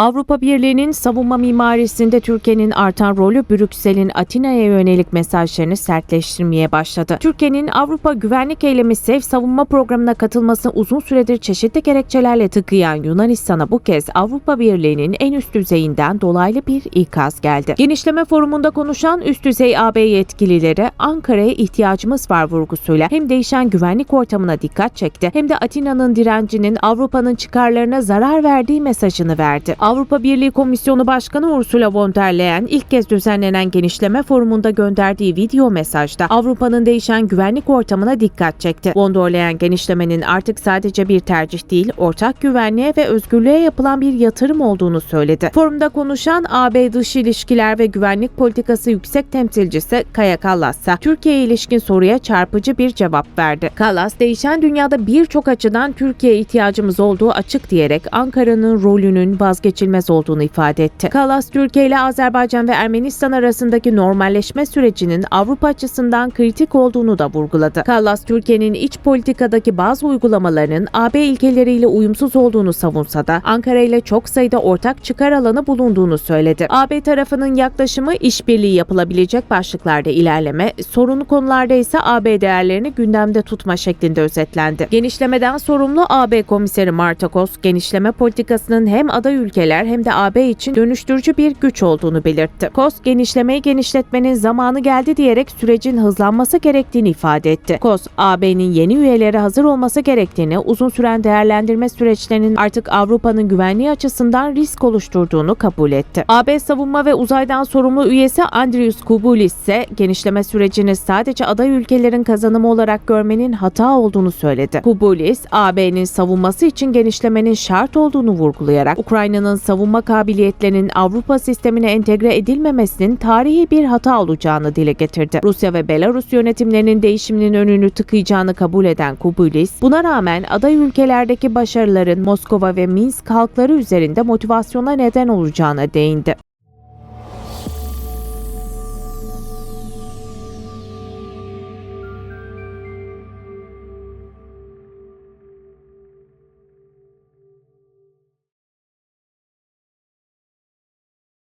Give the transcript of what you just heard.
Avrupa Birliği'nin savunma mimarisinde Türkiye'nin artan rolü Brüksel'in Atina'ya yönelik mesajlarını sertleştirmeye başladı. Türkiye'nin Avrupa Güvenlik Eylemi SEV savunma programına katılmasını uzun süredir çeşitli gerekçelerle tıkayan Yunanistan'a bu kez Avrupa Birliği'nin en üst düzeyinden dolaylı bir ikaz geldi. Genişleme forumunda konuşan üst düzey AB yetkilileri Ankara'ya ihtiyacımız var vurgusuyla hem değişen güvenlik ortamına dikkat çekti hem de Atina'nın direncinin Avrupa'nın çıkarlarına zarar verdiği mesajını verdi. Avrupa Birliği Komisyonu Başkanı Ursula von der Leyen ilk kez düzenlenen genişleme forumunda gönderdiği video mesajda Avrupa'nın değişen güvenlik ortamına dikkat çekti. Von der Leyen genişlemenin artık sadece bir tercih değil, ortak güvenliğe ve özgürlüğe yapılan bir yatırım olduğunu söyledi. Forumda konuşan AB Dış İlişkiler ve Güvenlik Politikası Yüksek Temsilcisi Kaya Kallas ise Türkiye'ye ilişkin soruya çarpıcı bir cevap verdi. Kallas, değişen dünyada birçok açıdan Türkiye'ye ihtiyacımız olduğu açık diyerek Ankara'nın rolünün vazgeçilmez olduğunu ifade etti. Kallas, Türkiye ile Azerbaycan ve Ermenistan arasındaki normalleşme sürecinin Avrupa açısından kritik olduğunu da vurguladı. Kallas, Türkiye'nin iç politikadaki bazı uygulamalarının AB ilkeleriyle uyumsuz olduğunu savunsa da Ankara ile çok sayıda ortak çıkar alanı bulunduğunu söyledi. AB tarafının yaklaşımı işbirliği yapılabilecek başlıklarda ilerleme, sorunlu konularda ise AB değerlerini gündemde tutma şeklinde özetlendi. Genişlemeden sorumlu AB Komiseri Marta Kos, genişleme politikasının hem aday ülkeler hem de AB için dönüştürücü bir güç olduğunu belirtti. Kos, genişlemeyi genişletmenin zamanı geldi diyerek sürecin hızlanması gerektiğini ifade etti. Kos, AB'nin yeni üyeleri hazır olması gerektiğini, uzun süren değerlendirme süreçlerinin artık Avrupa'nın güvenliği açısından risk oluşturduğunu kabul etti. AB savunma ve uzaydan sorumlu üyesi Andrius Kubulis ise genişleme sürecini sadece aday ülkelerin kazanımı olarak görmenin hata olduğunu söyledi. Kubulis, AB'nin savunması için genişlemenin şart olduğunu vurgulayarak Ukrayna'nın savunma kabiliyetlerinin Avrupa sistemine entegre edilmemesinin tarihi bir hata olacağını dile getirdi. Rusya ve Belarus yönetimlerinin değişiminin önünü tıkayacağını kabul eden Kubulis, buna rağmen aday ülkelerdeki başarıların Moskova ve Minsk halkları üzerinde motivasyona neden olacağına değindi.